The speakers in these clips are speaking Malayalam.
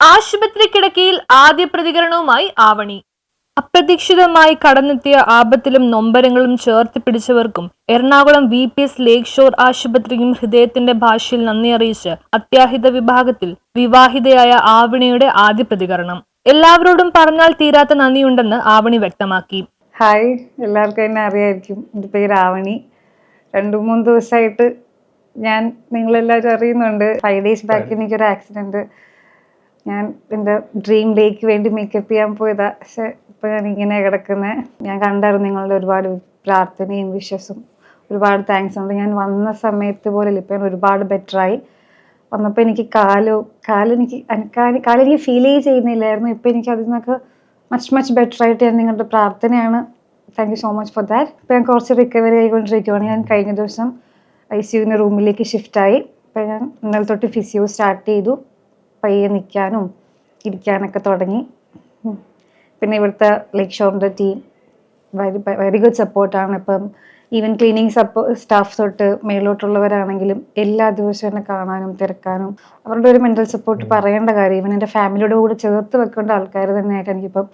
ആശുപത്രി കിടക്കയിൽ ആദ്യ പ്രതികരണവുമായി ആവണി. അപ്രതീക്ഷിതമായി കടന്നെത്തിയ ആപത്തിലും നൊമ്പരങ്ങളും ചേർത്ത് പിടിച്ചവർക്കും Ernakulam V P S lake shore ആശുപത്രിയും ഹൃദയത്തിന്റെ ഭാഷയിൽ നന്ദി അറിയിച്ച് അത്യാഹിത വിഭാഗത്തിൽ വിവാഹിതയായ ആവണിയുടെ ആദ്യ പ്രതികരണം. എല്ലാവരോടും പറഞ്ഞാൽ തീരാത്ത നന്ദിയുണ്ടെന്ന് ആവണി വ്യക്തമാക്കി. ഹായ് എല്ലാവർക്കും എന്നെ അറിയായിരിക്കും. എന്റെ പേര് ആവണി. രണ്ടു മൂന്ന് ദിവസമായിട്ട് ഞാൻ നിങ്ങളെല്ലാവരും അറിയുന്നുണ്ട്. ഫൈവ് ഡേയ്സ് ബാക്ക് എനിക്കൊരു ആക്സിഡന്റ്. ഞാൻ എന്റെ ഡ്രീം ഡേക്ക് വേണ്ടി മേക്കപ്പ് ചെയ്യാൻ പോയതാ. പക്ഷെ ഇപ്പൊ ഞാൻ ഇങ്ങനെ കിടക്കുന്നത് ഞാൻ കണ്ടായിരുന്നു നിങ്ങളുടെ ഒരുപാട് പ്രാർത്ഥനയും വിശ്വസും. ഒരുപാട് താങ്ക്സ് ഉണ്ട്. ഞാൻ വന്ന സമയത്ത് പോലെ ഇപ്പം ഞാൻ ഒരുപാട് ബെറ്ററായി വന്നപ്പോൾ എനിക്ക് കാലോ കാലെനിക്ക് കാലെനിക്ക് ഫീലേ ചെയ്യുന്നില്ലായിരുന്നു. ഇപ്പം എനിക്ക് അതിൽ നിന്നൊക്കെ മച്ച് മച്ച് ബെറ്റർ ആയിട്ട് ഞാൻ നിങ്ങളുടെ പ്രാർത്ഥനയാണ്. Thank you so much for that ഇപ്പം ഞാൻ കുറച്ച് റിക്കവറി ആയിക്കൊണ്ടിരിക്കുകയാണ് ഞാൻ കഴിഞ്ഞ ദിവസം ഐ സിയുവിന്റെ റൂമിലേക്ക് ഷിഫ്റ്റായി ഇപ്പം ഞാൻ ഇന്നലെ തൊട്ട് ഫിസിയോ സ്റ്റാർട്ട് ചെയ്തു. പയ്യെ നിൽക്കാനും ഇരിക്കാനൊക്കെ തുടങ്ങി. പിന്നെ ഇവിടുത്തെ ലേക്ക് ഷോറിന്റെ ടീം വെരി വെരി ഗുഡ് സപ്പോർട്ടാണ് ഇപ്പം ഈവൻ ക്ലീനിങ് സപ്പോ സ്റ്റാഫ് തൊട്ട് മേലോട്ടുള്ളവരാണെങ്കിലും എല്ലാ ദിവസവും എന്നെ കാണാനും തിരക്കാനും അവരുടെ ഒരു മെന്റൽ സപ്പോർട്ട് പറയേണ്ട കാര്യം ഈവൻ എന്റെ ഫാമിലിയുടെ കൂടെ ചേർത്ത് വെക്കേണ്ട ആൾക്കാർ തന്നെയായിട്ട് എനിക്കിപ്പം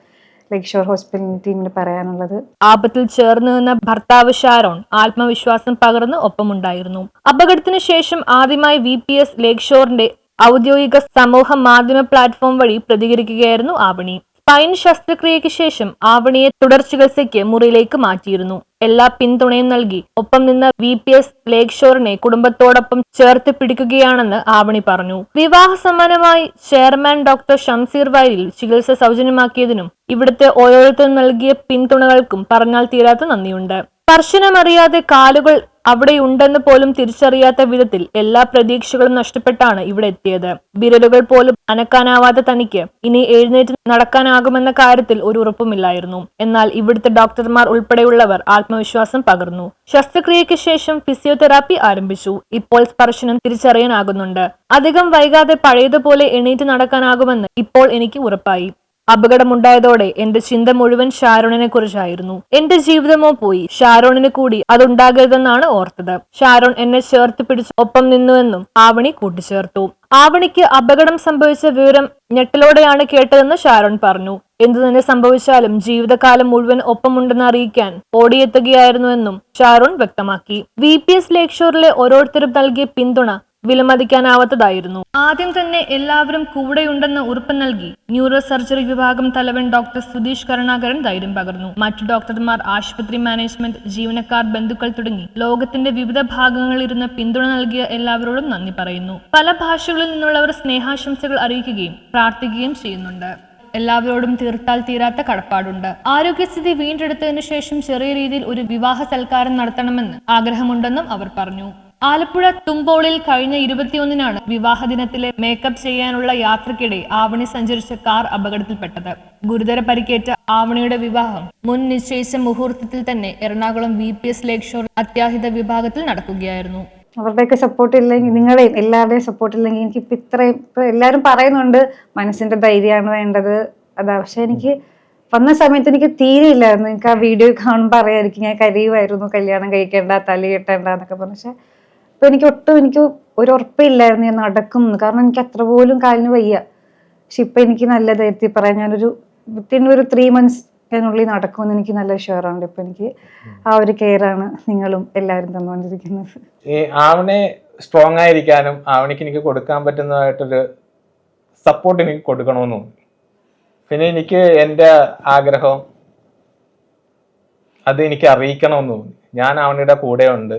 ലക്ഷോർ ഷോർ ഹോസ്പിറ്റൽ ടീമിന് പറയാനുള്ളത്. ആപത്തിൽ ചേർന്ന് നിന്ന ഭർത്താവ് ഷാരോൺ ആത്മവിശ്വാസം പകർന്ന് ഒപ്പമുണ്ടായിരുന്നു. അപകടത്തിന് ശേഷം ആദ്യമായി വി പി എസ് ലേക്ക് ഷോറിന്റെ ഔദ്യോഗിക സമൂഹ മാധ്യമ പ്ലാറ്റ്ഫോം വഴി പ്രതികരിക്കുകയായിരുന്നു ആവണി. സ്പൈൻ ശസ്ത്രക്രിയയ്ക്ക് ശേഷം ആവണിയെ തുടർ ചികിത്സയ്ക്ക് മുറിയിലേക്ക് മാറ്റിയിരുന്നു. എല്ലാ പിന്തുണയും നൽകി ഒപ്പം നിന്ന വി പി എസ് ലേക്ക് ഷോറിനെ കുടുംബത്തോടൊപ്പം ചേർത്ത് പിടിക്കുകയാണെന്ന് ആവണി പറഞ്ഞു. വിവാഹ സമ്മാനമായി ചെയർമാൻ ഡോക്ടർ ഷംസീർ വയലിൽ ചികിത്സ സൗജന്യമാക്കിയതിനും ഇവിടുത്തെ ഓരോരുത്തരും നൽകിയ പിന്തുണകൾക്കും പറഞ്ഞാൽ തീരാത്ത നന്ദിയുണ്ട്. സ്പർശനമറിയാതെ കാലുകൾ അവിടെയുണ്ടെന്ന് പോലും തിരിച്ചറിയാത്ത വിധത്തിൽ എല്ലാ പ്രതീക്ഷകളും നഷ്ടപ്പെട്ടാണ് ഇവിടെ എത്തിയത്. വിരലുകൾ പോലും അനക്കാനാവാത്ത തനിക്ക് ഇനി എഴുന്നേറ്റ് നടക്കാനാകുമെന്ന കാര്യത്തിൽ ഒരു ഉറപ്പുമില്ലായിരുന്നു. എന്നാൽ ഇവിടുത്തെ ഡോക്ടർമാർ ഉൾപ്പെടെയുള്ളവർ ആത്മവിശ്വാസം പകർന്നു. ശസ്ത്രക്രിയയ്ക്ക് ശേഷം ഫിസിയോതെറാപ്പി ആരംഭിച്ചു. ഇപ്പോൾ സ്പർശനം തിരിച്ചറിയാനാകുന്നുണ്ട്. അധികം വൈകാതെ പഴയതുപോലെ എണീറ്റ് നടക്കാനാകുമെന്ന് ഇപ്പോൾ എനിക്ക് ഉറപ്പായി. അപകടമുണ്ടായതോടെ എന്റെ ചിന്ത മുഴുവൻ ഷാരോണിനെ കുറിച്ചായിരുന്നു. എന്റെ ജീവിതമോ പോയി. ഷാരോണിന് കൂടി അതുണ്ടാകരുതെന്നാണ് ഓർത്തത്. ഷാരോൺ എന്നെ ചേർത്ത് പിടിച്ച് ഒപ്പം നിന്നുവെന്നും ആവണി കൂട്ടിച്ചേർത്തു. ആവണിക്ക് അപകടം സംഭവിച്ച വിവരം ഞെട്ടലോടെയാണ് കേട്ടതെന്ന് ഷാരോൺ പറഞ്ഞു. എന്തു തന്നെ സംഭവിച്ചാലും ജീവിതകാലം മുഴുവൻ ഒപ്പമുണ്ടെന്ന് അറിയിക്കാൻ ഓടിയെത്തുകയായിരുന്നുവെന്നും ഷാരോൺ വ്യക്തമാക്കി. വി പി എസ് ലേക്ക് ഷോറിലെ ഓരോരുത്തരും നൽകിയ പിന്തുണ വിലമതിക്കാനാവാത്തതായിരുന്നു. ആദ്യം തന്നെ എല്ലാവരും കൂടെയുണ്ടെന്ന് ഉറപ്പ് നൽകി ന്യൂറോ സർജറി വിഭാഗം തലവൻ ഡോക്ടർ സുധീഷ് കരുണാകരൻ ധൈര്യം പകർന്നു. മറ്റു ഡോക്ടർമാർ ആശുപത്രി മാനേജ്മെന്റ് ജീവനക്കാർ ബന്ധുക്കൾ തുടങ്ങി ലോകത്തിന്റെ വിവിധ ഭാഗങ്ങളിൽ ഇരുന്ന് പിന്തുണ നൽകിയ എല്ലാവരോടും നന്ദി പറയുന്നു. പല ഭാഷകളിൽ നിന്നുള്ളവർ സ്നേഹാശംസകൾ അറിയിക്കുകയും പ്രാർത്ഥിക്കുകയും ചെയ്യുന്നുണ്ട്. എല്ലാവരോടും തീർത്താൽ തീരാത്ത കടപ്പാടുണ്ട്. ആരോഗ്യസ്ഥിതി വീണ്ടെടുത്തതിനു ശേഷം ചെറിയ രീതിയിൽ ഒരു വിവാഹ സൽക്കാരം നടത്തണമെന്ന് ആഗ്രഹമുണ്ടെന്നും അവർ പറഞ്ഞു. ആലപ്പുഴ തുമ്പോളിൽ കഴിഞ്ഞ ഇരുപത്തിയൊന്നിനാണ് വിവാഹ ദിനത്തിലെ മേക്കപ്പ് ചെയ്യാനുള്ള യാത്രക്കിടെ ആവണി സഞ്ചരിച്ച കാർ അപകടത്തിൽപ്പെട്ടത്. ഗുരുതര പരിക്കേറ്റ ആവണിയുടെ വിവാഹം മുൻ നിശ്ചയിച്ച മുഹൂർത്തത്തിൽ തന്നെ Ernakulam V P S lake shore അത്യാഹിത വിഭാഗത്തിൽ നടക്കുകയായിരുന്നു. അവരുടെയൊക്കെ സപ്പോർട്ട് ഇല്ലെങ്കിൽ നിങ്ങളുടെയും എല്ലാവരുടെയും സപ്പോർട്ട് ഇല്ലെങ്കിൽ എനിക്ക് ഇപ്പം ഇത്രയും ഇപ്പം എല്ലാവരും പറയുന്നുണ്ട് മനസ്സിന്റെ ധൈര്യമാണ് വേണ്ടത്. അതാ പക്ഷെ എനിക്ക് വന്ന സമയത്ത് എനിക്ക് തീരെ ഇല്ലായിരുന്നു. എനിക്ക് ആ വീഡിയോ കാണുമ്പോൾ അറിയാമായിരിക്കും ഞാൻ കരയുമായിരുന്നു കല്യാണം കഴിക്കേണ്ട തലയിട്ടേണ്ട എന്നൊക്കെ പറഞ്ഞു. പക്ഷെ ഇപ്പം എനിക്ക് ഒട്ടും എനിക്ക് ഒരു ഉറപ്പില്ലായിരുന്നു ഞാൻ നടക്കും കാരണം എനിക്ക് അത്ര പോലും കാലിന് വയ്യ. പക്ഷെ ഇപ്പൊ എനിക്ക് നല്ല ധൈര്യത്തിൽ പറയാം. ഞാനൊരു വിത്തിൻ ഒരു ത്രീ മന്ത്സ് അതിനുള്ളിൽ നടക്കുമെന്ന് എനിക്ക് നല്ല ഷുവറുണ്ട് ഇപ്പൊ എനിക്ക് ആ ഒരു കെയർ ആണ് നിങ്ങളും എല്ലാവരും തന്നുകൊണ്ടിരിക്കുന്നത്. ആവണെ സ്ട്രോങ് ആയിരിക്കാനും ആവണിക്ക് എനിക്ക് കൊടുക്കാൻ പറ്റുന്നതായിട്ടൊരു സപ്പോർട്ട് എനിക്ക് കൊടുക്കണമെന്നു പിന്നെ എനിക്ക് എന്റെ ആഗ്രഹം അത് എനിക്ക് അറിയിക്കണമെന്ന് തോന്നി. ഞാൻ ആവണിയുടെ കൂടെ ഉണ്ട്